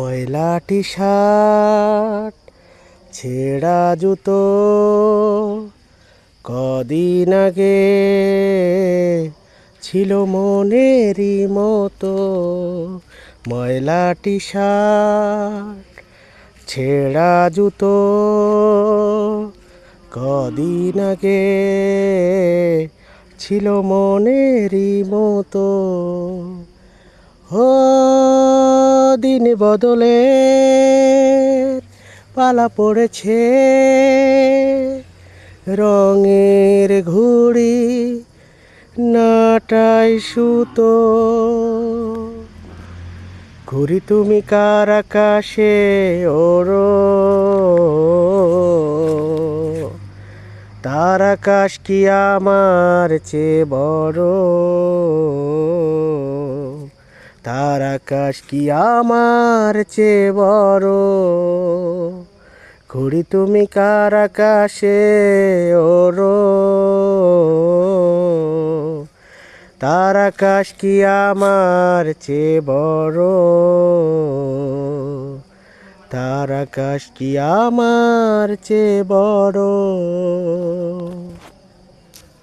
ময়লা T shirt ছেঁড়া জুতো, কদিন আগে ছিল মনেরই মতো। ময়লা টি শার্ট ছেঁড়া জুতো, কদিন আগে ছিল মনেরই মতো। ও দিন বদলে পালা পড়েছে। রঙের ঘুড়ি নাটাই সুতো। ঘুরি তুমি কার আকাশে ওরো তার আকাশ কি আমার চেয়ে বড়? আকাশ কি আমার চেয়ে বড়? ঘুরি তুমি কার আকাশে ওরো? তার আকাশ কি আমার চেয়ে বড়? তার আকাশ কি আমার চেয়ে বড়?